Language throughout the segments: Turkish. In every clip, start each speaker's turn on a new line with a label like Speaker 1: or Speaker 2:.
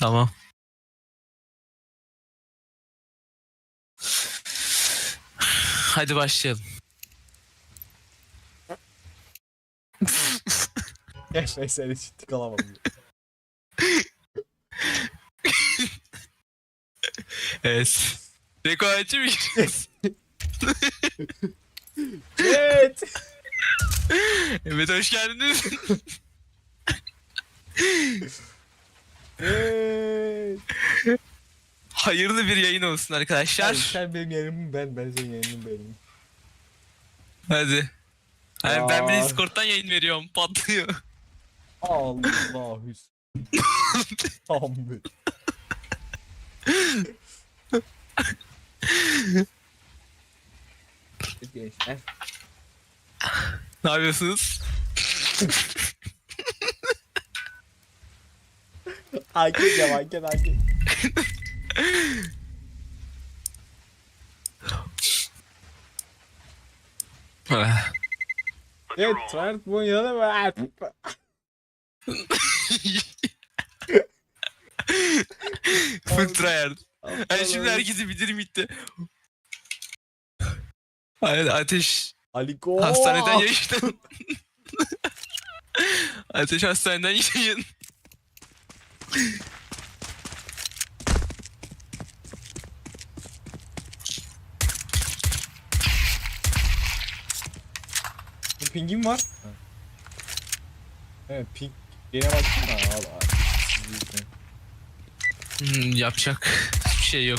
Speaker 1: Tamam. Hadi başlayalım.
Speaker 2: Gerçekten seni ciddi alamadım.
Speaker 1: Evet. Rekabetçi mi giriyoruz?
Speaker 2: evet.
Speaker 1: Evet hoş geldiniz. Hayırlı bir yayın olsun
Speaker 2: Hayır,
Speaker 1: arkadaşlar.
Speaker 2: sen benim yerimim ben, ben senin yerimin benim.
Speaker 1: Hadi. Hayır, ben bir. Discord'dan yayın veriyorum. Patlıyor.
Speaker 2: Allahü Hamdi. Gençler.
Speaker 1: Ne yapıyorsunuz?
Speaker 2: Hakim ya hakim hakim. Evet, Trent bunun yanı var.
Speaker 1: Full tryhard. Yani şimdi herkesi bilirim gitti. Hayır ateş
Speaker 2: Aliko.
Speaker 1: hastaneden yayın. ateş hastaneden yayın.
Speaker 2: Bu pingin var. Evet ping. Yine baksana al al. İzleyin.
Speaker 1: Hmm, yapacak hiçbir şey yok.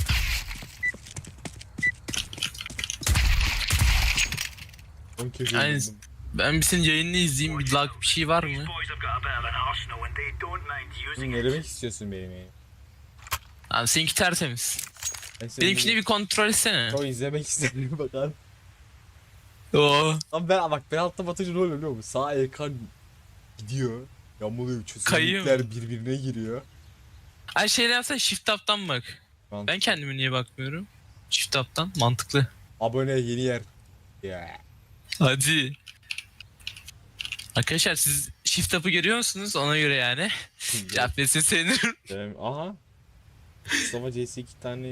Speaker 2: On köşeye
Speaker 1: Aynen.
Speaker 2: girdim.
Speaker 1: Ben bir senin yayınını izleyeyim. Bir lag bir şey var mı?
Speaker 3: Boys have got a bit of an arsenal and they don't mind
Speaker 2: Oğlum
Speaker 3: using
Speaker 2: ne
Speaker 3: it.
Speaker 2: demek istiyorsun benim?
Speaker 1: Abi seninki tertemiz. Benimkini bir kontrol etsene.
Speaker 2: O izlemek istedim bakalım.
Speaker 1: Oo.
Speaker 2: Ama ben bak ben altta batınca ne oluyor biliyor musun? Sağ ekran gidiyor. Yamuluyor
Speaker 1: Kayıyor
Speaker 2: çözünürlükler birbirine giriyor.
Speaker 1: Ay şeyler yapsana shift up'tan bak.
Speaker 2: Ben,
Speaker 1: Ben kendime niye bakmıyorum? Shift up'tan mantıklı.
Speaker 2: Abone yeni yer. Ya.
Speaker 1: Hadi. Arkadaşlar siz shift up'ı görüyor musunuz? Ona göre yani. Cevap versin sevinirim.
Speaker 2: Aha. Mustafa CS iki tane...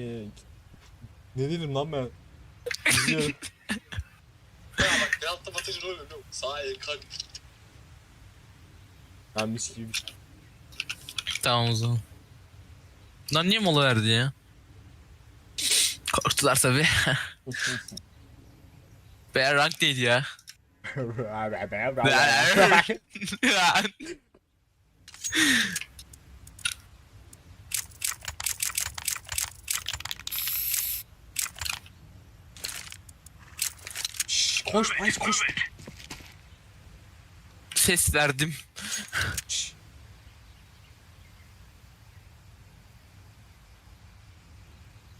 Speaker 2: Ne dedim lan ben? ya bak ben altta Sağ ekran Ben mis gibi
Speaker 1: tamam o zaman. Bunlar niye mola verdi ya? Korktular tabi. Beğer rank neydi ya?
Speaker 2: Koş Bayis koş.
Speaker 1: Ses verdim.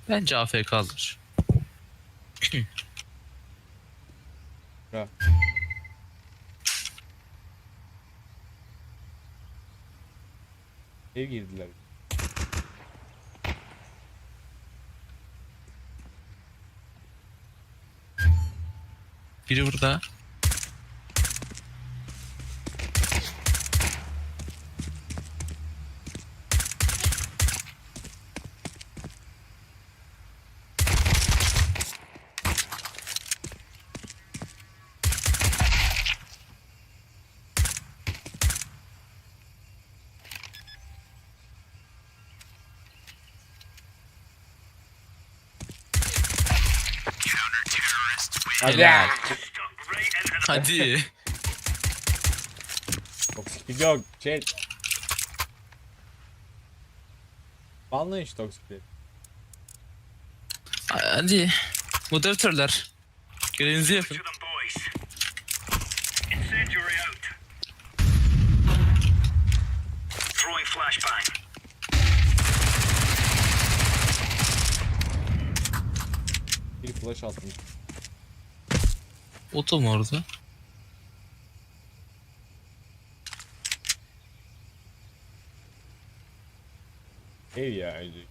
Speaker 1: Bence AFK'dır.
Speaker 2: Ev girdiler.
Speaker 1: Biri burada. Helal. Hadi.
Speaker 2: Toksiklik yok. Chat. Banlayın şu toksikliği.
Speaker 1: Hadi. Moderatörler. Görevinizi yapın.
Speaker 2: Bir flash attım.
Speaker 1: Oto mu orada?
Speaker 2: Ev ya. öyle.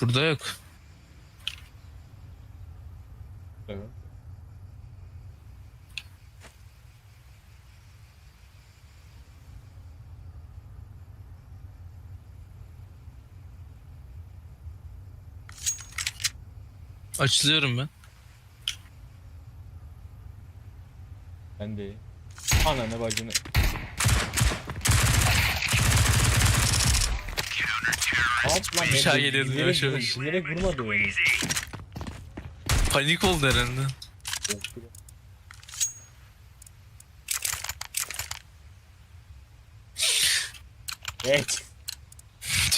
Speaker 1: Burada yok.
Speaker 2: Evet.
Speaker 1: Açılıyorum ben.
Speaker 2: Ben de. Ananı bacını. Yaptı lan?
Speaker 1: Aşağı
Speaker 2: Ben
Speaker 1: geliyordum
Speaker 2: bilerek-
Speaker 1: yavaş yavaş.
Speaker 2: Bilerek vurmadı beni.
Speaker 1: Panik oldu herhalde.
Speaker 2: Evet.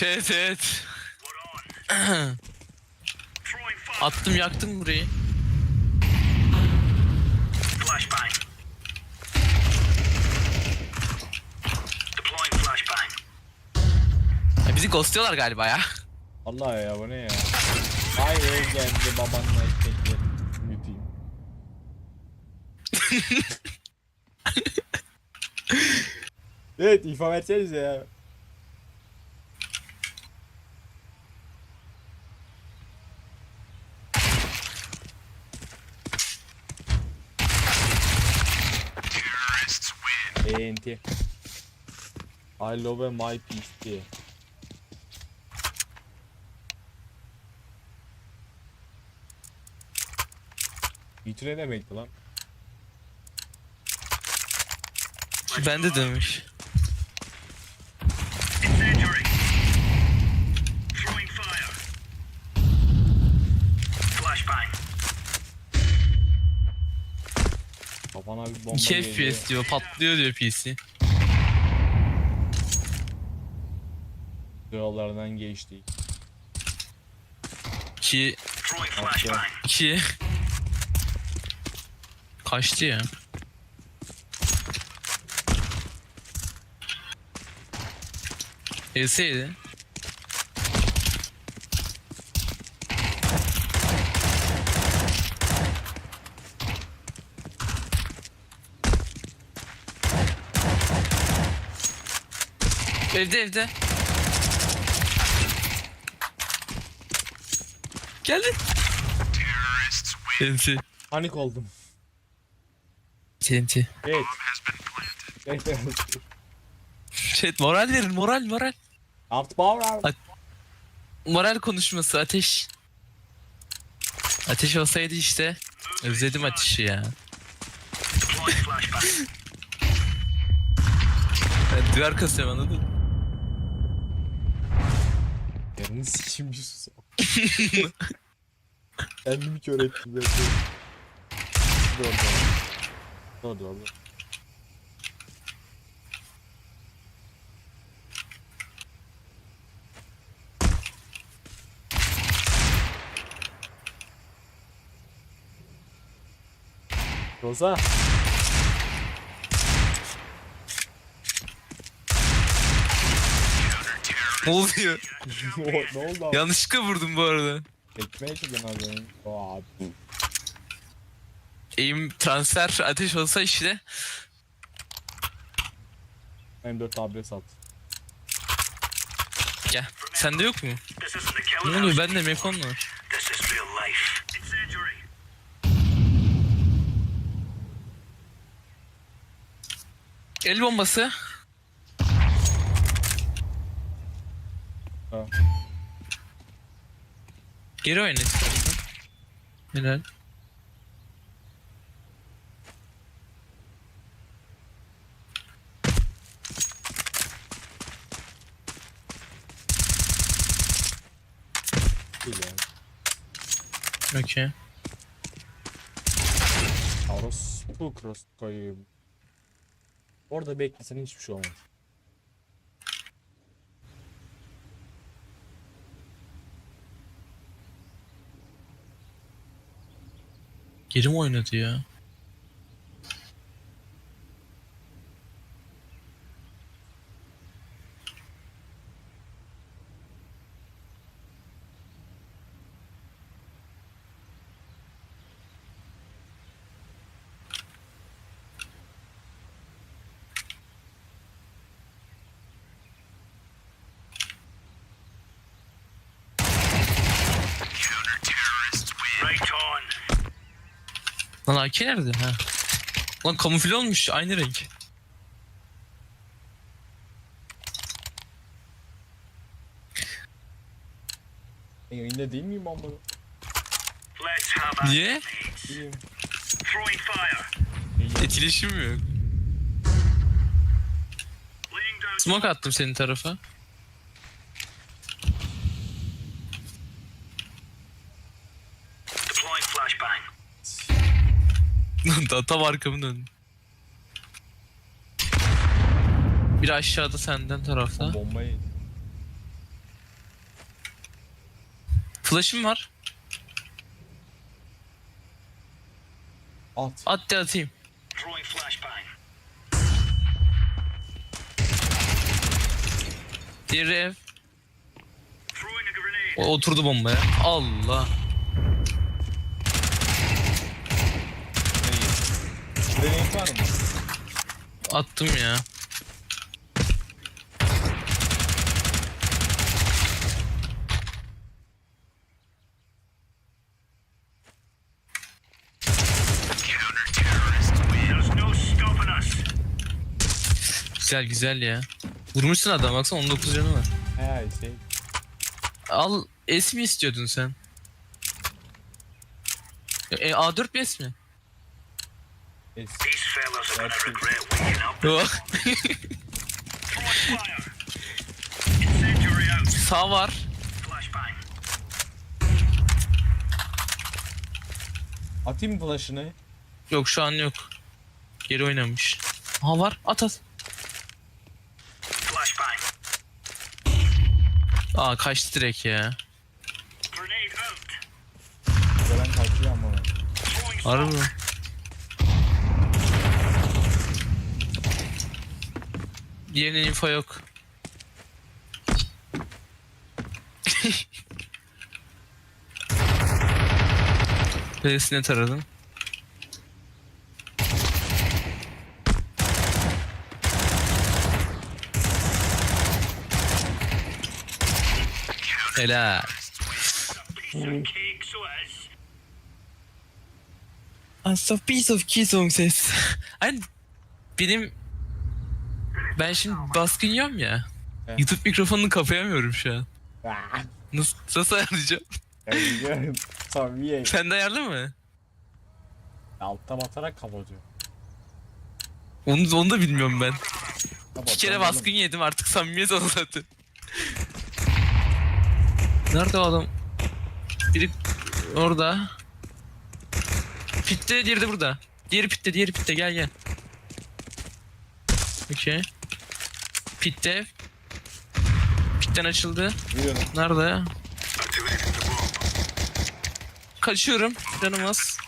Speaker 1: Evet evet.
Speaker 3: We're on. Throwing fire.
Speaker 1: Attım yaktım burayı.
Speaker 3: Flashbang. Deploying flashbang.
Speaker 1: Ya bizi ghostluyorlar galiba ya.
Speaker 2: Allah ya bu ne ya? Vay ev geldi babanla ekmekle. Yutayım. evet ifa versenize ya. ENT. I love my diye. Ütü ne demekti lan?
Speaker 1: Ben de demiş.
Speaker 2: Bomba
Speaker 1: 2
Speaker 2: geliyor.
Speaker 1: FPS diyor patlıyor diyor PC.
Speaker 2: Yollardan geçtik.
Speaker 1: 2
Speaker 3: Throwing flashbang.
Speaker 1: 2 Kaçtı ya. Elseydi. Evde evde. Geldi. TNT.
Speaker 2: Panik oldum.
Speaker 1: TNT.
Speaker 2: Evet. Evet.
Speaker 1: Chat moral verin moral moral.
Speaker 2: Artı power abi.
Speaker 1: Moral konuşması ateş. Ateş olsaydı işte. Özledim ateşi ya. Duvar kasıyorum anladın mı?
Speaker 2: Yarını sikeyim bir sus. Kendimi kör ettim. Dur dur dur. Rosa.
Speaker 1: Ne oluyor?
Speaker 2: ne oldu abi?
Speaker 1: Yanlışlıkla vurdum bu arada.
Speaker 2: Ekmeğe çıktın az önce. Aa, abi.
Speaker 1: Aim transfer ateş olsa işte.
Speaker 2: M4 tablet sat.
Speaker 1: Gel. Sende yok mu? Ne oluyor? Bende mekon var. El bombası.
Speaker 2: Ha.
Speaker 1: Geri oyna istersen. Helal. Okey.
Speaker 2: Orospu cross koyayım. Orada beklesen hiçbir şey olmaz.
Speaker 1: Geri mi oynadı ya?
Speaker 3: Right on.
Speaker 1: Lan AK nerede? Ha. Lan kamufle olmuş aynı renk.
Speaker 2: Ben yayında değil miyim amına?
Speaker 3: Have
Speaker 1: Niye?
Speaker 3: Throwing fire.
Speaker 1: Etkileşim mi yok?
Speaker 3: Laying down.
Speaker 1: Smoke attım senin tarafa. Da- Tam arkamı döndüm. Bir aşağıda senden tarafta.
Speaker 2: Bombayı.
Speaker 1: Flash'ım var.
Speaker 2: At.
Speaker 1: At de atayım. Diğeri ev. O oturdu bombaya. Allah.
Speaker 2: Grenade var mı?
Speaker 1: Attım ya. Güzel güzel ya. Vurmuşsun adam baksana 19 canı var.
Speaker 2: He şey.
Speaker 1: Al S mi istiyordun sen? E, A4 bir S mi?
Speaker 2: Es.
Speaker 3: These fellas are gonna
Speaker 2: That's it.
Speaker 3: regret waking up.
Speaker 1: Yok.
Speaker 3: Throwing fire. Incendiary out.
Speaker 1: Sağ var.
Speaker 2: Atayım flash'ını.
Speaker 1: Yok şu an yok. Geri oynamış. Aha var at at.
Speaker 3: Flashbang.
Speaker 1: Aa kaçtı direkt ya.
Speaker 3: Grenade out.
Speaker 2: Gelen kaçıyor ama.
Speaker 1: Harbi mi? Diğerinin info yok. Neresine taradın? Helal.
Speaker 3: İs.
Speaker 1: Aslında piece of keysong ses. Hani benim ben şimdi baskın yiyorum ya.
Speaker 2: He.
Speaker 1: YouTube mikrofonunu kapayamıyorum şu an. Nasıl, nasıl ayarlayacağım?
Speaker 2: Ben biliyorum. Tabii.
Speaker 1: Sen de ayarlı mı?
Speaker 2: Altta batarak kapatıyor.
Speaker 1: Onu, onu da bilmiyorum ben.
Speaker 2: Kapat,
Speaker 1: İki kere baskın yedim artık samimiyet oldu zaten. Nerede o adam? Biri orada. Pitte, diğeri de burada. Diğeri pitte, diğeri pitte gel gel. Okey. Pitte. Pitten açıldı.
Speaker 2: Biliyorum.
Speaker 1: Nerede? Kaçıyorum. Canım az.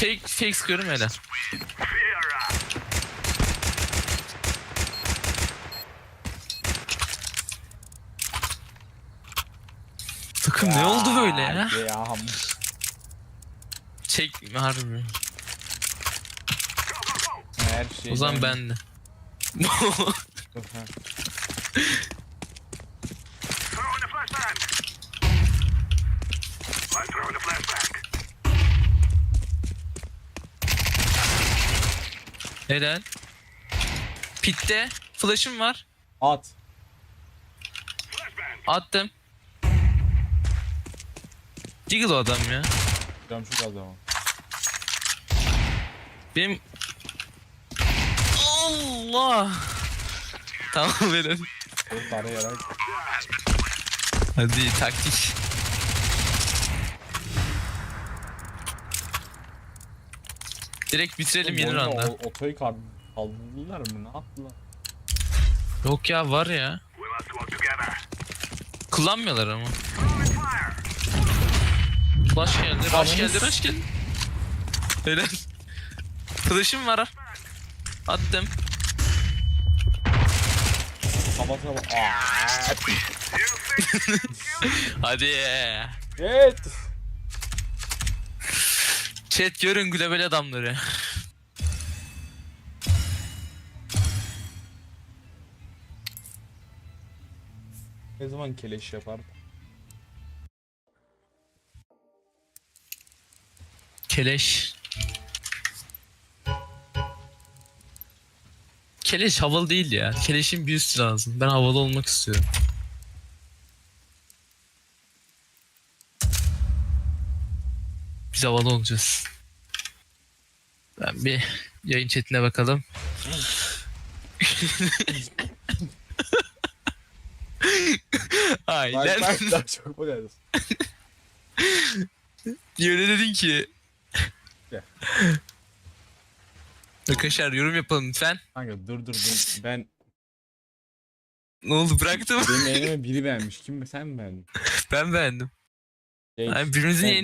Speaker 1: Fake, fake sıkıyorum hele. Takım ne oldu böyle ya?
Speaker 2: Ya.
Speaker 1: Çek harbi.
Speaker 2: Her şey.
Speaker 1: O zaman ben de. Helal. Pitte. Flash'ım var.
Speaker 2: At.
Speaker 1: Attım. O adam ya.
Speaker 2: Canım çok az ama.
Speaker 1: Benim... Allah! Tamam verin. Hadi taktik. Direkt bitirelim yeni randa.
Speaker 2: Otoyu kal- kaldırdılar mı? Ne yaptılar?
Speaker 1: Yok ya var ya. Kullanmıyorlar ama. Flash geldi, rush geldi, rush geldi. Helal. Flash'ım var. Attım.
Speaker 2: Kafasına bak. Aa!
Speaker 1: Hadi.
Speaker 2: Evet.
Speaker 1: Chat görün global adamları.
Speaker 2: Ne zaman keleş yapar?
Speaker 1: Keleş. Keleş havalı değil ya. Keleşin bir üstü lazım. Ben havalı olmak istiyorum. Biz havalı olacağız. Ben bir yayın chatine bakalım. Aynen.
Speaker 2: Daha çok model.
Speaker 1: Niye öyle dedin ki? Arkadaşlar yorum yapalım lütfen.
Speaker 2: Kanka dur dur dur. Ben
Speaker 1: Ne oldu bıraktım.
Speaker 2: benim elime biri beğenmiş. Kim sen mi beğendin?
Speaker 1: ben beğendim.
Speaker 2: Şey,
Speaker 1: Yani birbirimizin
Speaker 2: Ben-